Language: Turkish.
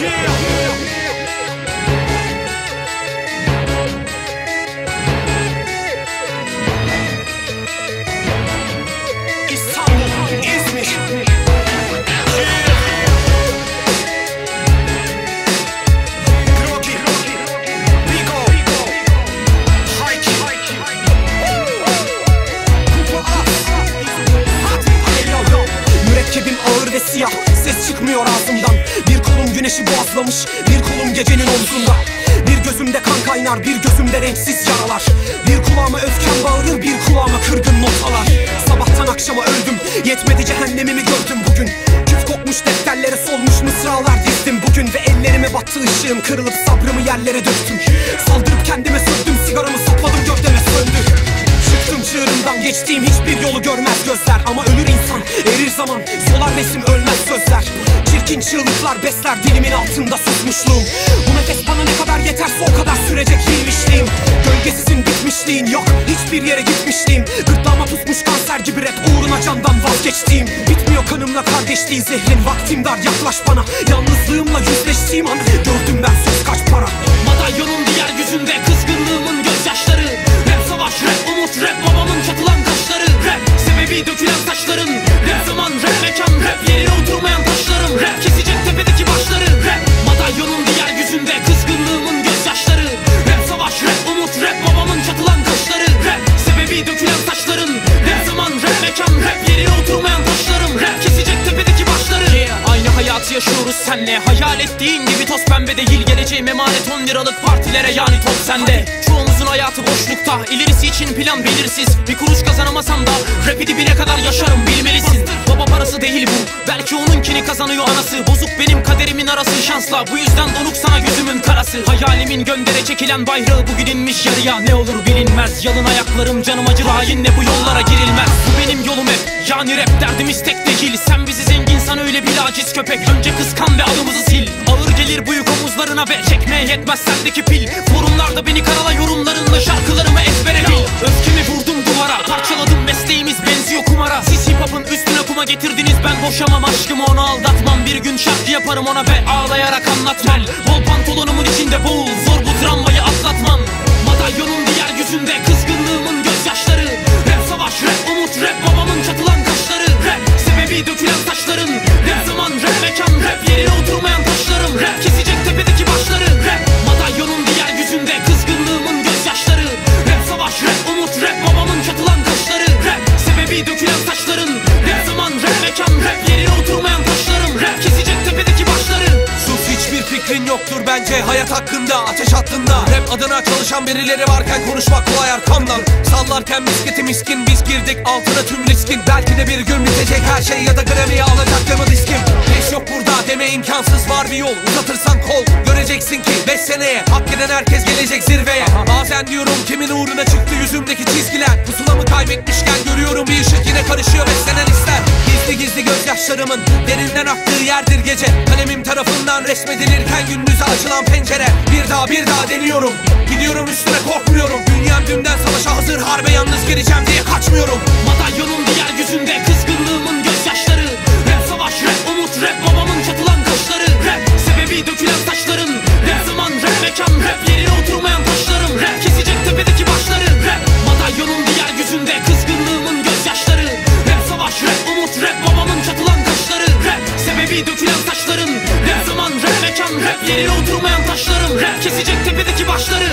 Yeah. Güneşi boğazlamış. Bir kolum gecenin omzunda. Bir gözümde kan kaynar Bir gözümde renksiz yaralar Bir kulağıma öfkem bağırır Bir kulağıma kırgın notalar. Sabahtan akşama öldüm Yetmedi cehennemimi gördüm bugün. Küf kokmuş defterlere solmuş mısralar dizdim bugün. Ve ellerime battı ışığım Kırılıp sabrımı yerlere döktüm. Saldırıp kendime sürdüm Sigaramı sapladım gövdeme söndü. Çıktım çığırından geçtiğim hiçbir yolu görmez gözler. Ama ölür insan erir zaman. Solar resim ölmez sözler Çirkin çığlıklar besler dilimin altında susmuşluğum. Bu nefes bana ne kadar yeterse o kadar sürecek bilmişliğim Gölgesizin bitmişliğin yok hiçbir yere gitmişliğim. Gırtlağıma pusmuş kanser gibi rap uğruna candan vazgeçtiğim. Bitmiyor kanımla kardeşliği zehrin vaktim dar yaklaş bana. Yalnızlığımla yüzleştiğim an gördüm ben söz kaç para. Madalyonun diğer yüzünde kızgınlığımın yaşıyoruz senle. Hayal ettiğin gibi toz pembe değil. Geleceğim emanet. 10 liralık partilere yani top sende. Çoğumuzun hayatı boşlukta. İlerisi için plan belirsiz. Bir kuruş kazanamasam da Rapi dibine kadar yaşarım bilmelisin. Baba parası değil bu. Belki onunkini kazanıyor anası. Bozuk benim kaderimin arası. Şansla Bu yüzden donuk sana gözümün karası. Hayalimin göndere çekilen bayrağı bugün inmiş yarıya. Ne olur bilinmez. Yalın ayaklarım canım acır hainle bu yollara girilmez. Bu benim yolum hep. Yani rap derdimiz tek değil. Sen öyle bir aciz köpek. Önce kıskan ve adımızı sil. Ağır gelir bu yük omuzlarına ve çekmeye yetmez sendeki pil. Forumlarda beni karala yorumlarınla şarkılarımı ezbere bil. Öfkemi vurdum duvara. Parçaladım mesleğimiz benziyor kumara. Siz hip hop'un üstüne kuma getirdiniz. Ben boşamam aşkımı onu aldatmam. Bir gün şarkı yaparım ona ve ağlayarak anlatmam Bol pantolonumun içinde boğul. Zor bu travmayı atlatmam. Madalyonun diğer yüzünde fikrin yoktur bence hayat hakkında Ateş hattında. Rap adına çalışan birileri varken konuşmak kolay arkamdan. Sallarken misketi miskin biz girdik altına tüm riskin. Belki de bir gün bitecek her şey ya da Grammy'yi alacak mı diskim Pes yok burada deme imkansız var bir yol. Uzatırsan kol göreceksin ki 5 seneye Hak eden herkes gelecek zirveye. Bazen diyorum kimin uğruna çıktı yüzümdeki çizgiler. Pusulamı kaybetmişken görüyorum bir ışık yine karışıyor Gizli gizli gözyaşlarımın derinden aktığı yerdir gece. Kalemim tarafından resmedilirken gündüze açılan pencere. Bir daha bir daha deniyorum. Gidiyorum üstüne korkmuyorum. Dünyam dünden savaşa hazır harbe yalnız geleceğim diye kaçmıyorum. Madalyonun Sebebi dökülen saçların Rap zaman, rap mekan, rap yerine oturmayan taşlarım Rap kesecek tepedeki başları